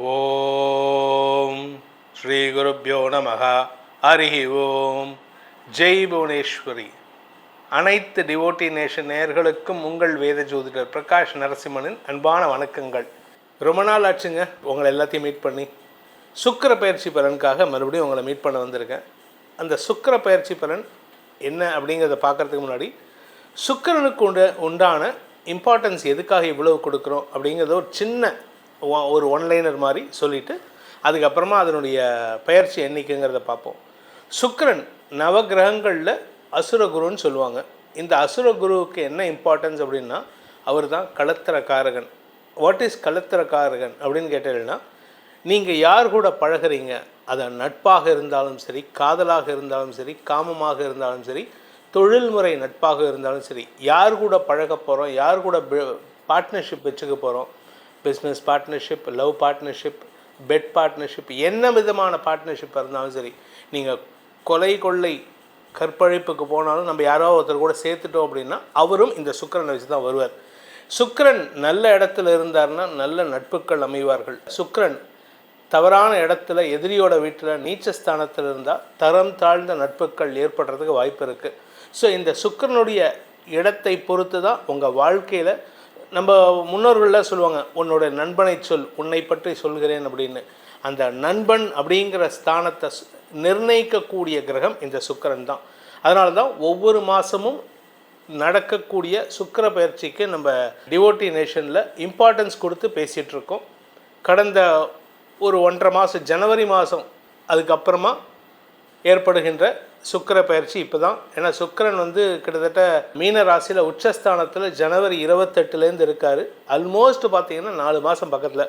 ஓம் ஸ்ரீ குருப்பியோ நமக அரிஹி ஓம். ஜெய் புவனேஸ்வரி. அனைத்து டிவோட்டி நேஷன் நேயர்களுக்கும் உங்கள் வேத ஜோதிடர் பிரகாஷ் நரசிம்மனின் அன்பான வணக்கங்கள். ரொம்ப நாள் ஆச்சுங்க. உங்களை எல்லாத்தையும் மீட் பண்ணி. சுக்கர பயிற்சி பலனுக்காக மறுபடியும் உங்களை மீட் பண்ண வந்திருக்கேன். அந்த சுக்கர பயிற்சி பலன் என்ன அப்படிங்கிறத பார்க்கறதுக்கு முன்னாடி சுக்கரனுக்கு உண்டான இம்பார்ட்டன்ஸ் எதுக்காக இவ்வளவு கொடுக்குறோம் அப்படிங்கிறத ஒரு சின்ன ஒரு ஒன்லைனர் மாதிரி சொல்லிவிட்டு அதுக்கப்புறமா அதனுடைய பயிற்சி எண்ணிக்கைங்கிறத பார்ப்போம். சுக்கரன் நவகிரகங்களில் அசுரகுருன்னு சொல்லுவாங்க. இந்த அசுரகுருவுக்கு என்ன இம்பார்ட்டன்ஸ் அப்படின்னா அவர் தான் களத்திரக்காரகன் வாட் இஸ் களத்திரக்காரகன் அப்படின்னு கேட்டீங்கன்னா நீங்கள் யார் கூட பழகுறீங்க அது நட்பாக இருந்தாலும் சரி காதலாக இருந்தாலும் சரி காமமாக இருந்தாலும் சரி தொழில்முறை நட்பாக இருந்தாலும் சரி யார் கூட பழக போகிறோம் யார் கூட பார்ட்னர்ஷிப் வச்சுக்க போகிறோம் business partnership love partnership bed partnership என்ன விதமான பார்ட்னர்ஷிப்பாக இருந்தாலும் சரி நீங்கள் கொலை கொள்ளை கற்பழிப்புக்கு போனாலும் நம்ம யாரோ ஒருத்தர் கூட சேர்த்துட்டோம் அப்படின்னா அவரும் இந்த சுக்கிரனை வச்சு தான் வருவார். சுக்கரன் நல்ல இடத்துல இருந்தார்னா நல்ல நட்புகள் அமைவார்கள். சுக்கரன் தவறான இடத்துல எதிரியோட வீட்டில் நீச்சஸ்தானத்தில் இருந்தால் தரம் தாழ்ந்த நட்புகள் ஏற்படுறதுக்கு வாய்ப்பு இருக்குது ஸோ இந்த சுக்கரனுடைய இடத்தை பொறுத்து தான் உங்கள் வாழ்க்கையில் நம்ம முன்னோர்கள்லாம் சொல்லுவாங்க உன்னோட நண்பனை சொல் உன்னை பற்றி சொல்கிறேன் அப்படின்னு. அந்த நண்பன் அப்படிங்கிற ஸ்தானத்தை நிர்ணயிக்கக்கூடிய கிரகம் இந்த சுக்கிரன் தான். அதனால தான் ஒவ்வொரு மாதமும் நடக்கக்கூடிய சுக்கிர பயிற்சிக்கு நம்ம டிவோட்டி நேஷனில் இம்பார்ட்டன்ஸ் கொடுத்து பேசிகிட்ருக்கோம் கடந்த ஒரு ஒன்றரை மாதம் ஜனவரி மாதம் அதுக்கப்புறமா ஏற்படுகின்ற சுக்கிர பயிற்சி இப்போ தான் ஏன்னா சுக்கரன் வந்து கிட்டத்தட்ட மீன ராசியில் உச்சஸ்தானத்தில் ஜனவரி இருபத்தெட்டுலேருந்து இருக்கார். ஆல்மோஸ்ட் பார்த்தீங்கன்னா நாலு மாதம் பக்கத்தில்.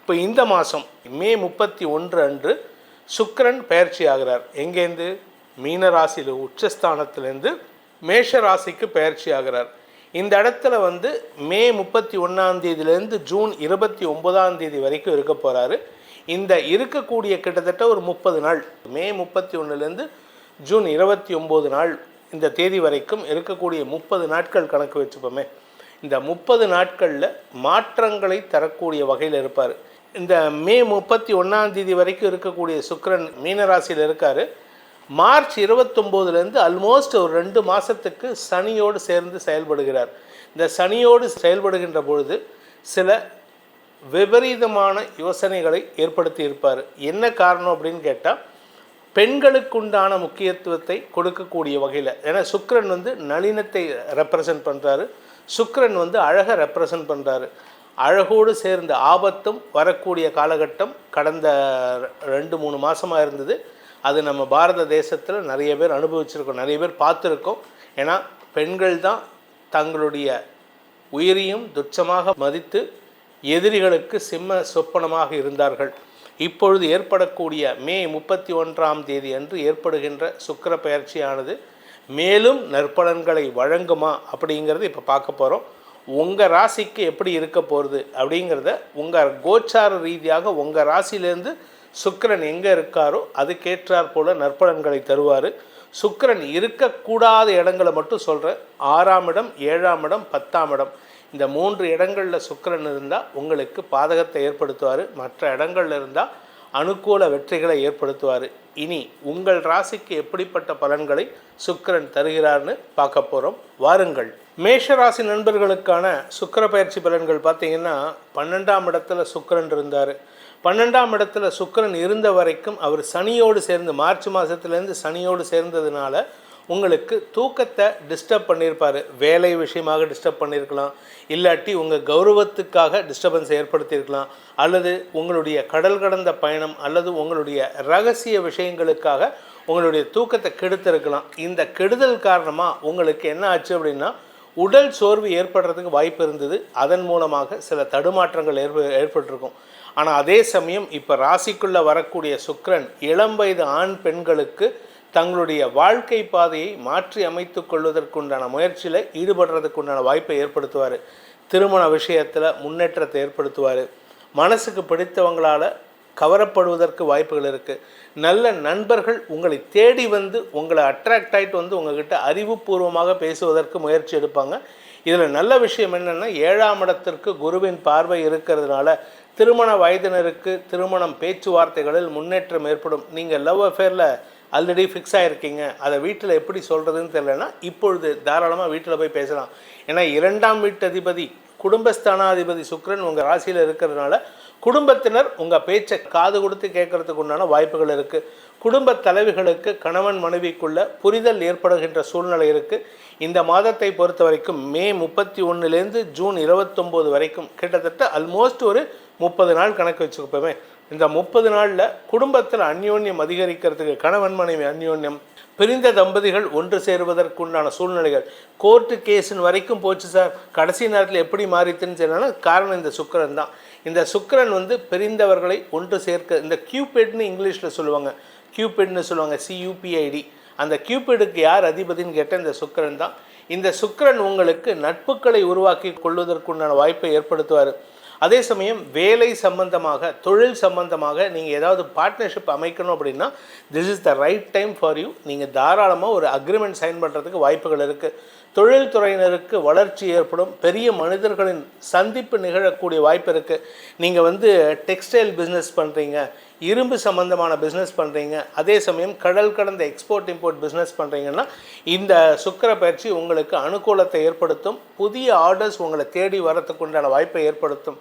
இப்போ இந்த மாதம் மே முப்பத்தி ஒன்று அன்று சுக்கரன் பயிற்சி ஆகிறார். எங்கேருந்து? மீன ராசியில் உச்சஸ்தானத்துலேருந்து மேஷ ராசிக்கு பயிற்சி ஆகிறார். இந்த இடத்துல வந்து மே முப்பத்தி ஒன்றாம் தேதியிலேருந்து ஜூன் இருபத்தி ஒன்பதாம் தேதி வரைக்கும் இருக்க போகிறாரு இந்த இருக்கக்கூடிய கிட்டத்தட்ட ஒரு முப்பது நாள். மே முப்பத்தி ஒன்றுலேருந்து ஜூன் இருபத்தி ஒம்பது நாள் இந்த தேதி வரைக்கும் இருக்கக்கூடிய முப்பது நாட்கள் கணக்கு வச்சுப்போமே. இந்த முப்பது நாட்களில் மாற்றங்களை தரக்கூடிய வகையில் இருப்பார். இந்த மே முப்பத்தி ஒன்றாம் தேதி வரைக்கும் இருக்கக்கூடிய சுக்கிரன் மீனராசியில் இருக்கார். மார்ச் இருபத்தொம்போதுலேருந்து அல்மோஸ்ட் ஒரு ரெண்டு மாதத்துக்கு சனியோடு சேர்ந்து செயல்படுகிறார். இந்த சனியோடு செயல்படுகின்ற பொழுது சில விபரீதமான யோசனைகளை ஏற்படுத்தி இருப்பார். என்ன காரணம் அப்படின்னு கேட்டால் பெண்களுக்குண்டான முக்கியத்துவத்தை கொடுக்கக்கூடிய வகையில். ஏன்னா சுக்கிரன் வந்து நளினத்தை ரெப்ரசன்ட் பண்ணுறாரு சுக்ரன் வந்து அழகை ரெப்ரசன்ட் பண்ணுறாரு அழகோடு சேர்ந்த ஆபத்தும் வரக்கூடிய காலகட்டம் கடந்த ரெண்டு மூணு மாதமாக இருந்தது. அது நம்ம பாரத தேசத்தில் நிறைய பேர் அனுபவிச்சிருக்கோம் நிறைய பேர் பார்த்துருக்கோம். ஏன்னா பெண்கள் தான் தங்களுடைய உயிரையும் துச்சமாக மதித்து எதிரிகளுக்கு சிம்ம சொப்பனமாக இருந்தார்கள். இப்பொழுது ஏற்படக்கூடிய மே முப்பத்தி ஒன்றாம் தேதி அன்று ஏற்படுகின்ற சுக்கிர பயிற்சியானது மேலும் நற்பலன்களை வழங்குமா அப்படிங்கிறது இப்போ பார்க்க போகிறோம் உங்கள் ராசிக்கு எப்படி இருக்க போகிறது அப்படிங்கிறத உங்கள் கோச்சார ரீதியாக உங்கள் ராசியிலேருந்து சுக்கரன் எங்கே இருக்காரோ அதுக்கேற்றாற் போல நற்பலன்களை தருவார். சுக்கிரன் இருக்கக்கூடாத இடங்களை மட்டும் சொல்கிறேன் ஆறாம் இடம் ஏழாம் இடம் பத்தாம் இடம். இந்த மூன்று இடங்களில் சுக்கரன் இருந்தால் உங்களுக்கு பாதகத்தை ஏற்படுத்துவார். மற்ற இடங்கள்ல இருந்தால் அனுகூல வெற்றிகளை ஏற்படுத்துவார். இனி உங்கள் ராசிக்கு எப்படிப்பட்ட பலன்களை சுக்கிரன் தருகிறார்னு பார்க்க போகிறோம் வாருங்கள். மேஷ ராசி நண்பர்களுக்கான சுக்கர பயிற்சி பலன்கள் பார்த்தீங்கன்னா பன்னெண்டாம் இடத்துல சுக்கரன் இருந்தார். பன்னெண்டாம் இடத்துல சுக்கரன் இருந்த வரைக்கும் அவர் சனியோடு சேர்ந்து மார்ச் மாதத்துலேருந்து சனியோடு சேர்ந்ததுனால உங்களுக்கு தூக்கத்தை டிஸ்டர்ப் பண்ணியிருப்பார். வேலை விஷயமாக டிஸ்டர்ப் பண்ணியிருக்கலாம். இல்லாட்டி உங்கள் கௌரவத்துக்காக டிஸ்டர்பன்ஸ் ஏற்படுத்தியிருக்கலாம். அல்லது உங்களுடைய கடல் கடந்த பயணம் அல்லது உங்களுடைய ரகசிய விஷயங்களுக்காக உங்களுடைய தூக்கத்தை கெடுத்திருக்கலாம். இந்த கெடுதல் காரணமாக உங்களுக்கு என்ன ஆச்சு அப்படின்னா உடல் சோர்வு ஏற்படுறதுக்கு வாய்ப்பு இருந்தது. அதன் மூலமாக சில தடுமாற்றங்கள் ஏற்ப ஏற்பட்டிருக்கும். ஆனால் அதே சமயம் இப்போ ராசிக்குள்ளே வரக்கூடிய சுக்ரன் இளம் வயது ஆண் பெண்களுக்கு தங்களுடைய வாழ்க்கை பாதையை மாற்றி அமைத்து கொள்வதற்குண்டான முயற்சியில் ஈடுபடுறதுக்குண்டான வாய்ப்பை ஏற்படுத்துவார். திருமண விஷயத்தில் முன்னேற்றத்தை ஏற்படுத்துவார். மனசுக்கு பிடித்தவங்களால் கவரப்படுவதற்கு வாய்ப்புகள் இருக்குது நல்ல நண்பர்கள் உங்களை தேடி வந்து உங்களை அட்ராக்ட் ஆகிட்டு வந்து உங்ககிட்ட அறிவுபூர்வமாக பேசுவதற்கு முயற்சி எடுப்பாங்க. இதில் நல்ல விஷயம் என்னென்னா ஏழாம் இடத்திற்கு குருவின் பார்வை இருக்கிறதுனால திருமண வயதினருக்கு திருமணம் பேச்சுவார்த்தைகளில் முன்னேற்றம் ஏற்படும். நீங்கள் லவ் அஃபேரில் ஆல்ரெடி ஃபிக்ஸ் ஆகிருக்கீங்க அதை வீட்டில் எப்படி சொல்கிறதுன்னு தெரியலனா இப்பொழுது தாராளமாக வீட்டில் போய் பேசலாம். ஏன்னா இரண்டாம் வீட்டு அதிபதி குடும்பஸ்தானாதிபதி சுக்ரன் உங்கள் ராசியில் இருக்கிறதுனால குடும்பத்தினர் உங்கள் பேச்சை காது கொடுத்து கேட்கறதுக்கு உண்டான வாய்ப்புகள் இருக்குது குடும்ப தலைவிகளுக்கு கணவன் மனைவிக்குள்ள புரிதல் ஏற்படுகின்ற சூழ்நிலை இருக்குது இந்த மாதத்தை பொறுத்த வரைக்கும் மே முப்பத்தி ஒன்றுலேருந்து ஜூன் இருபத்தொம்போது வரைக்கும் கிட்டத்தட்ட அல்மோஸ்ட் ஒரு முப்பது நாள் கணக்கு வச்சுக்கோப்போமே இந்த முப்பது நாளில் குடும்பத்தில் அந்யோன்யம் அதிகரிக்கிறதுக்கு கணவன் மனைவி அந்யோன்யம் பிரிந்த தம்பதிகள் ஒன்று சேருவதற்குண்டான சூழ்நிலைகள். கோர்ட்டு கேஸின் வரைக்கும் போச்சு சார். கடைசி நேரத்தில் எப்படி மாறித்துன்னு சொன்னாலும் காரணம் இந்த சுக்கரன் தான். இந்த சுக்கரன் வந்து பிரிந்தவர்களை ஒன்று சேர்க்க இந்த கியூபெட்னு இங்கிலீஷில் சொல்லுவாங்க. கியூபெட்னு சொல்லுவாங்க சியூபிஐடி அந்த கியூபிடுக்கு யார் அதிபதின்னு கேட்டால் இந்த சுக்கரன் தான். இந்த சுக்கரன் உங்களுக்கு நட்புகளை உருவாக்கி கொள்வதற்குண்டான வாய்ப்பை ஏற்படுத்துவார். அதே சமயம் வேலை சம்பந்தமாக தொழில் சம்பந்தமாக நீங்கள் ஏதாவது பார்ட்னர்ஷிப் அமைக்கணும் அப்படின்னா this is the right time for you நீங்கள் தாராளமாக ஒரு அக்ரிமெண்ட் சைன் பண்ணுறதுக்கு வாய்ப்புகள் இருக்குது தொழில்துறையினருக்கு வளர்ச்சி ஏற்படும். பெரிய மனிதர்களின் சந்திப்பு நிகழக்கூடிய வாய்ப்பு இருக்குது நீங்கள் வந்து டெக்ஸ்டைல் பிஸ்னஸ் பண்ணுறீங்க இரும்பு சம்மந்தமான பிஸ்னஸ் பண்ணுறீங்க அதே சமயம் கடல் கடந்த எக்ஸ்போர்ட் இம்போர்ட் பிஸ்னஸ் பண்ணுறீங்கன்னா இந்த சுக்கர பயிற்சி உங்களுக்கு அனுகூலத்தை ஏற்படுத்தும். புதிய ஆர்டர்ஸ் உங்களை தேடி வரத்துக்கு உண்டான வாய்ப்பை ஏற்படுத்தும்.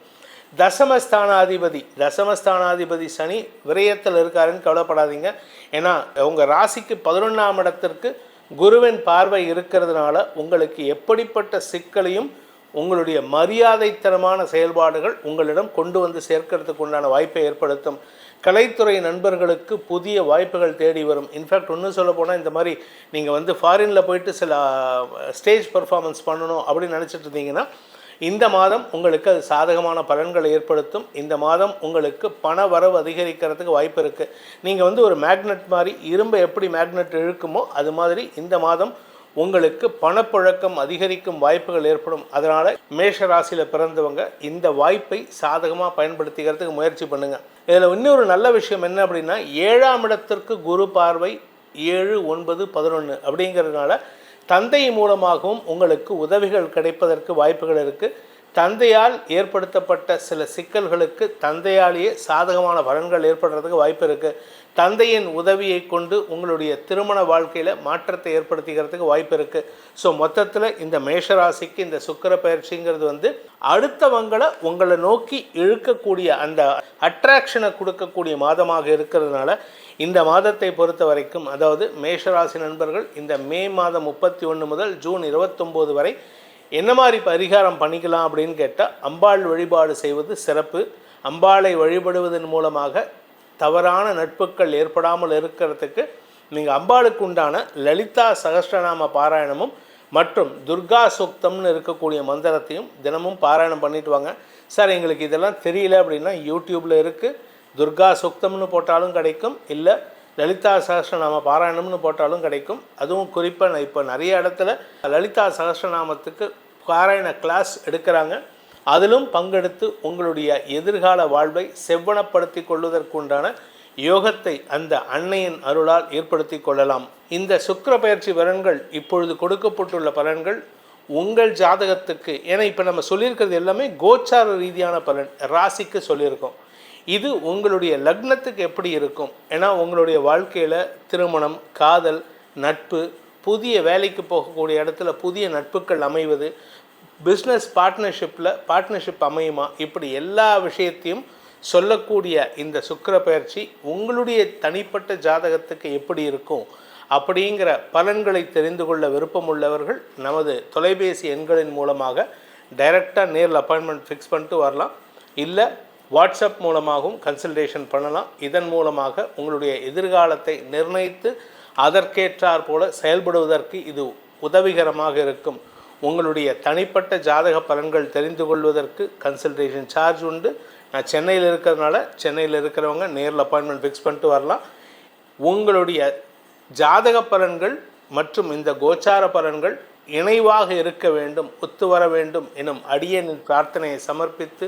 தசமஸ்தானாதிபதி தசமஸ்தானாதிபதி சனி விரயத்தில் இருக்காருன்னு கவலைப்படாதீங்க. ஏன்னா உங்கள் ராசிக்கு பதினொன்றாம் இடத்திற்கு குருவின் பார்வை இருக்கிறதுனால உங்களுக்கு எப்படிப்பட்ட சிக்கலையும் உங்களுடைய மரியாதைத்தனமான செயல்பாடுகள் உங்களிடம் கொண்டு வந்து சேர்க்கறதுக்கு உண்டான வாய்ப்பை ஏற்படுத்தும். கலைத்துறை நண்பர்களுக்கு புதிய வாய்ப்புகள் தேடி வரும். இன்ஃபேக்ட் ஒன்றும் சொல்ல போனால் இந்த மாதிரி நீங்கள் வந்து ஃபாரினில் போயிட்டு சில ஸ்டேஜ் பர்ஃபார்மன்ஸ் பண்ணணும் அப்படின்னு நினச்சிட்டு இருந்தீங்கன்னா இந்த மாதம் உங்களுக்கு அது சாதகமான பலன்களை ஏற்படுத்தும். இந்த மாதம் உங்களுக்கு பண வரவு அதிகரிக்கிறதுக்கு வாய்ப்பு இருக்குது நீங்கள் வந்து ஒரு மேக்னெட் மாதிரி இரும்பை எப்படி மேக்னெட் இழுக்குமோ அது மாதிரி இந்த மாதம் உங்களுக்கு பணப்புழக்கம் அதிகரிக்கும் வாய்ப்புகள் ஏற்படும். அதனால் மேஷ ராசியில் பிறந்தவங்க இந்த வாய்ப்பை சாதகமாக பயன்படுத்திக்கிறதுக்கு முயற்சி பண்ணுங்கள் இதில் இன்னொரு நல்ல விஷயம் என்ன அப்படின்னா ஏழாம் இடத்திற்கு குரு பார்வை ஏழு ஒன்பது பதினொன்று அப்படிங்கிறதுனால தந்தை மூலமாகவும் உங்களுக்கு உதவிகள் கிடைப்பதற்கு வாய்ப்புகள் இருக்குது தந்தையால் ஏற்படுத்தப்பட்ட சில சிக்கல்களுக்கு தந்தையாலேயே சாதகமான பலன்கள் ஏற்படுறதுக்கு வாய்ப்பு இருக்குது தந்தையின் உதவியை கொண்டு உங்களுடைய திருமண வாழ்க்கையில் மாற்றத்தை ஏற்படுத்திக்கிறதுக்கு வாய்ப்பு இருக்குது ஸோ மொத்தத்தில் இந்த மேஷராசிக்கு இந்த சுக்கர பயிற்சிங்கிறது வந்து அடுத்தவங்களை உங்களை நோக்கி இழுக்கக்கூடிய அந்த அட்ராக்ஷனை கொடுக்கக்கூடிய மாதமாக இருக்கிறதுனால இந்த மாதத்தை பொறுத்த வரைக்கும் அதாவது மேஷராசி நண்பர்கள் இந்த மே மாதம் முப்பத்தி ஒன்று முதல் ஜூன் இருபத்தொம்போது வரை என்ன மாதிரி பரிகாரம் பண்ணிக்கலாம் அப்படின்னு கேட்டால் அம்பாள் வழிபாடு செய்வது சிறப்பு. அம்பாளை வழிபடுவதன் மூலமாக தவறான நட்புகள் ஏற்படாமல் இருக்கிறதுக்கு நீங்கள் அம்பாளுக்கு உண்டான லலிதா சகஸ்ரநாம பாராயணமும் மற்றும் துர்கா சுக்தம்னு இருக்கக்கூடிய மந்திரத்தையும் தினமும் பாராயணம் பண்ணிட்டு வாங்க. சார் எங்களுக்கு இதெல்லாம் தெரியல அப்படின்னா யூடியூப்பில் இருக்குது துர்கா சுக்தம்னு போட்டாலும் கிடைக்கும். இல்லை லலிதா சகஸ்ரநாம பாராயணம்னு போட்டாலும் கிடைக்கும். அதுவும் குறிப்பாக நான் இப்போ நிறைய இடத்துல லலிதா சகஸ்ரநாமத்துக்கு பாராயண கிளாஸ் எடுக்கிறாங்க. அதிலும் பங்கெடுத்து உங்களுடைய எதிர்கால வாழ்வை செவ்வனப்படுத்தி கொள்வதற்குண்டான யோகத்தை அந்த அன்னையின் அருளால் ஏற்படுத்தி கொள்ளலாம். இந்த சுக்கர பயிற்சி பலன்கள் இப்பொழுது கொடுக்கப்பட்டுள்ள பலன்கள் உங்கள் ஜாதகத்துக்கு. ஏன்னா இப்போ நம்ம சொல்லியிருக்கிறது எல்லாமே கோச்சார ரீதியான பலன். ராசிக்கு சொல்லியிருக்கோம். இது உங்களுடைய லக்னத்துக்கு எப்படி இருக்கும்? ஏன்னா உங்களுடைய வாழ்க்கையில் திருமணம் காதல் நட்பு புதிய வேலைக்கு போகக்கூடிய இடத்துல புதிய நட்புகள் அமைவது பிஸ்னஸ் பார்ட்னர்ஷிப்பில் பார்ட்னர்ஷிப் அமையுமா? இப்படி எல்லா விஷயத்தையும் சொல்லக்கூடிய இந்த சுக்கர பயிற்சி உங்களுடைய தனிப்பட்ட ஜாதகத்துக்கு எப்படி இருக்கும்? அப்படிங்கிற பலன்களை தெரிந்து கொள்ள விருப்பம் உள்ளவர்கள் நமது தொலைபேசி எண்களின் மூலமாக டைரெக்டாக நேரில் அப்பாயின்மெண்ட் ஃபிக்ஸ் பண்ணிட்டு வரலாம். இல்லை வாட்ஸ்அப் மூலமாகவும் கன்சல்டேஷன் பண்ணலாம். இதன் மூலமாக உங்களுடைய எதிர்காலத்தை நிர்ணயித்து அதற்கேற்றாற் போல செயல்படுவதற்கு இது உதவிகரமாக இருக்கும். உங்களுடைய தனிப்பட்ட ஜாதக பலன்கள் தெரிந்து கொள்வதற்கு கன்சல்டேஷன் சார்ஜ் உண்டு. நான் சென்னையில் இருக்கிறதுனால சென்னையில் இருக்கிறவங்க நேரில் அப்பாயின்மெண்ட் ஃபிக்ஸ் பண்ணிட்டு வரலாம். உங்களுடைய ஜாதக பலன்கள் மற்றும் இந்த கோச்சார பலன்கள் இணைவாக இருக்க வேண்டும் ஒத்து வர வேண்டும் எனும் அடியனின் பிரார்த்தனையை சமர்ப்பித்து